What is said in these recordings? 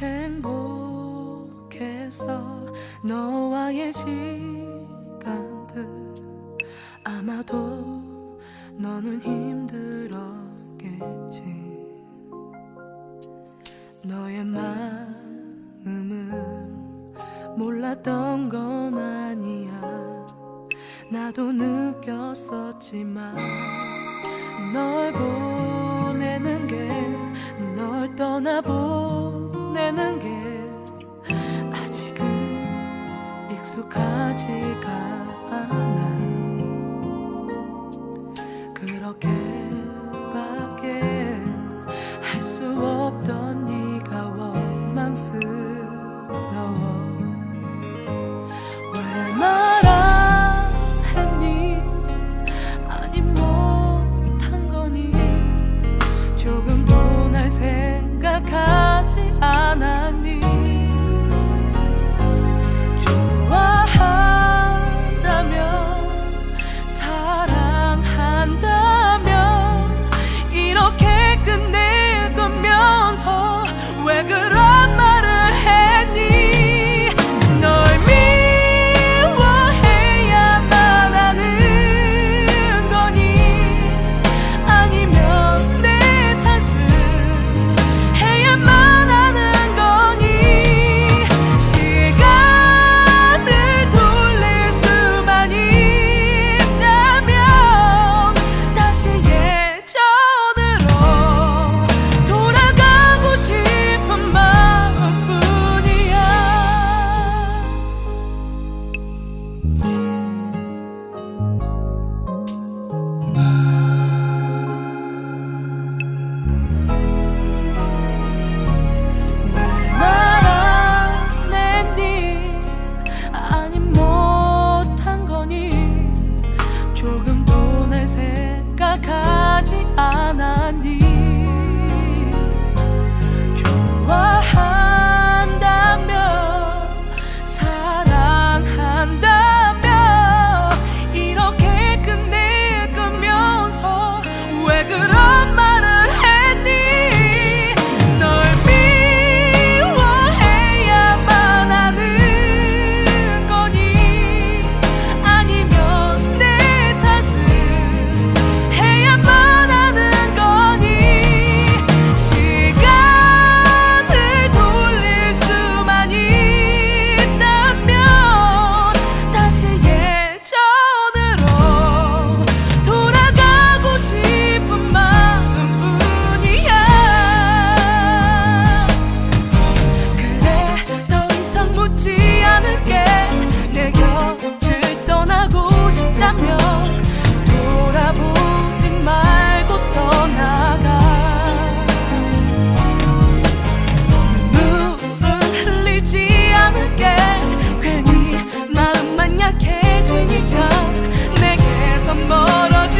행복해서 너와의 시간들 아마도 너는 힘들었겠지. 너의 마음을 몰랐던 건 아니야. 나도 느꼈었지만 널 보내는 게 널 떠나보 死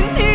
你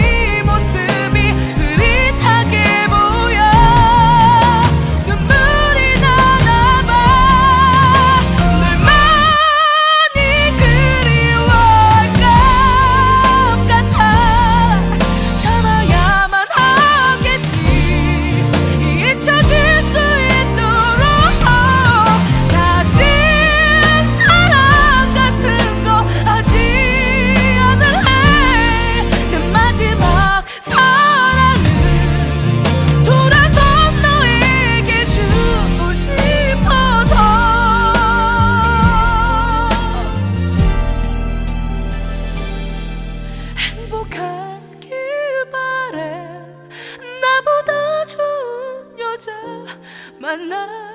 暖了